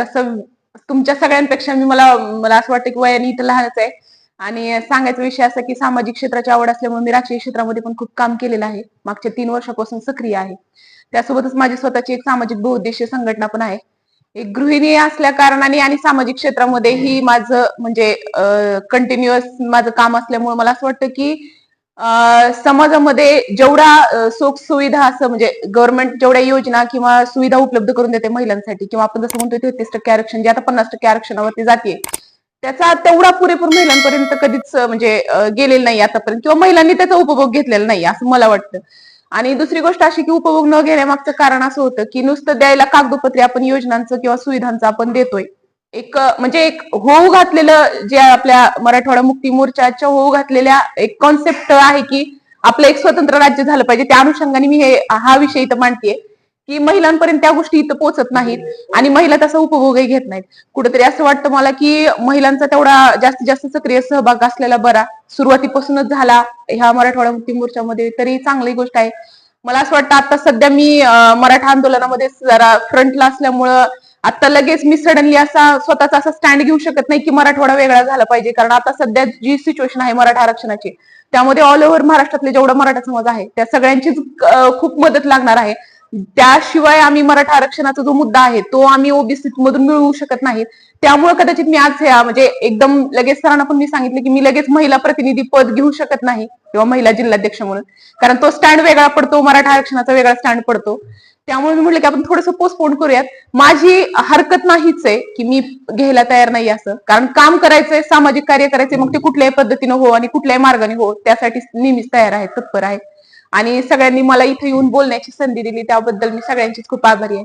तसं तुमच्या सगळ्यांपेक्षा मी मला मला असं वाटतं की वयाने इथं लहानच आहे. आणि सांगायचा विषय असा की सामाजिक क्षेत्राची आवड असल्यामुळे मी राजकीय क्षेत्रामध्ये पण खूप काम केलेलं आहे. मागच्या तीन वर्षापासून सक्रिय आहे. त्यासोबतच माझी स्वतःची एक सामाजिक बहुउद्देशीय संघटना पण आहे. एक गृहिणी असल्या कारणाने आणि सामाजिक क्षेत्रामध्ये ही माझं म्हणजे कंटिन्युअस माझं काम असल्यामुळे मला असं वाटतं की समाजामध्ये जेवढा सुख सुविधा असं म्हणजे गव्हर्नमेंट जेवढ्या योजना किंवा सुविधा उपलब्ध करून देते महिलांसाठी किंवा आपण जसं म्हणतो तेहतीस टक्के आरक्षण जे आता पन्नास टक्के आरक्षणावरती जाते त्याचा तेवढा पुरेपूर महिलांपर्यंत कधीच म्हणजे गेलेला नाही आतापर्यंत किंवा महिलांनी त्याचा उपभोग घेतलेला नाही असं मला वाटतं. आणि दुसरी गोष्ट अशी की उपभोग न घेण्यामागचं कारण असं होतं की नुसतं द्यायला कागदोपत्री आपण योजनांचं किंवा सुविधांचं आपण देतोय. एक म्हणजे एक होऊ घातलेलं जे आपल्या मराठवाडा मुक्ती मोर्चाच्या होऊ घातलेल्या एक कॉन्सेप्ट आहे की आपलं एक स्वतंत्र राज्य झालं पाहिजे. त्या अनुषंगाने मी हे हा विषय इथं मांडतेय की महिलांपर्यंत त्या गोष्टी इथं पोहोचत नाहीत आणि महिला तसा उपभोगही घेत नाहीत. कुठेतरी असं वाटतं मला की महिलांचा तेवढा जास्तीत जास्त सक्रिय सहभाग असलेला बरा. सुरुवातीपासूनच झाला ह्या मराठवाडा मुक्ती मोर्चामध्ये तरी चांगली गोष्ट आहे. मला असं वाटतं आता सध्या मी मराठा आंदोलनामध्ये जरा फ्रंटला असल्यामुळं आता लगेच मी सडनली असा स्वतःचा असा स्टँड घेऊ शकत नाही की मराठवाडा वेगळा झाला पाहिजे. कारण आता सध्या जी सिच्युएशन आहे मराठा आरक्षणाची त्यामध्ये ऑल ओव्हर महाराष्ट्रातले जेवढा मराठा समाज आहे त्या सगळ्यांचीच खूप मदत लागणार आहे. त्याशिवाय आम्ही मराठा आरक्षणाचा जो मुद्दा आहे तो आम्ही ओबीसी मधून मिळवू शकत नाही त्यामुळे कदाचित मी आज ह्या म्हणजे एकदम लगेच सरांना पण मी सांगितलं की मी लगेच महिला प्रतिनिधी पद घेऊ शकत नाही किंवा महिला जिल्हाध्यक्ष म्हणून. कारण तो स्टँड वेगळा पडतो मराठा आरक्षणाचा वेगळा स्टँड पडतो. त्यामुळे मी म्हटलं की आपण थोडंसं पोस्टपोन करूयात. माझी हरकत नाहीच आहे की मी घ्यायला तयार नाही असं. कारण काम करायचंय सामाजिक कार्य करायचंय मग ते कुठल्याही पद्धतीनं हो आणि कुठल्याही मार्गाने हो त्यासाठी नेहमीच तयार आहे तत्पर आहे. आणि सगळ्यांनी मला इथे येऊन बोलण्याची संधी दिली त्याबद्दल मी सगळ्यांचीच खूप आभारी आहे.